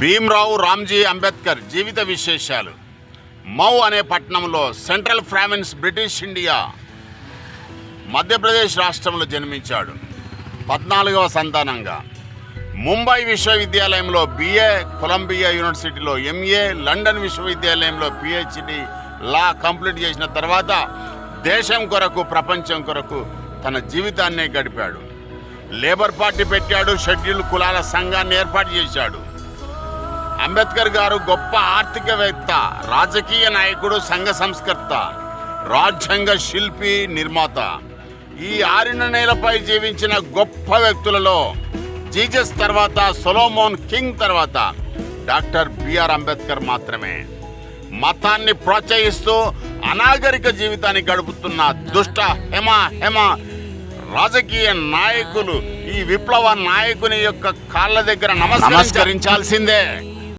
భీమ్రావు రామ్జీ అంబేద్కర్ జీవిత విశేషాలు. మౌ అనే పట్టణంలో central province British India Madhya Pradesh రాష్ట్రంలో జన్మించాడు. పద్నాలుగవ సంతానంగా. ముంబై విశ్వవిద్యాలయంలో BA Columbia university MA London విశ్వవిద్యాలయంలో పిహెచ్డి లా కంప్లీట్ చేసిన తర్వాత దేశం కొరకు ప్రపంచం కొరకు తన జీవితాన్నే గడిపాడు. లేబర్ పార్టీ పెట్టాడు షెడ్యూల్ కులాల సంఘాన్ని ఏర్పాటు చేశాడు. అంబేద్కర్ గారు గొప్ప ఆర్థికవేత్త రాజకీయ నాయకుడు సంఘ సంస్కర్త రాజ్యాంగ శిల్పి నిర్మాత. ఈ ఆరిన నేలపై జీవించిన గొప్ప వ్యక్తులలో జీజస్ తర్వాత సొలోమోన్ కింగ్ తర్వాత డాక్టర్ బిఆర్ అంబేద్కర్ మాత్రమే. మతాన్ని ప్రోత్సహిస్తూ అనాగరిక జీవితాన్ని గడుపుతున్న దుష్ట హెమ హెమ రాజకీయ నాయకులు ఈ విప్లవ నాయకుని యొక్క కాళ్ళ దగ్గర నమస్కరించాల్సిందే.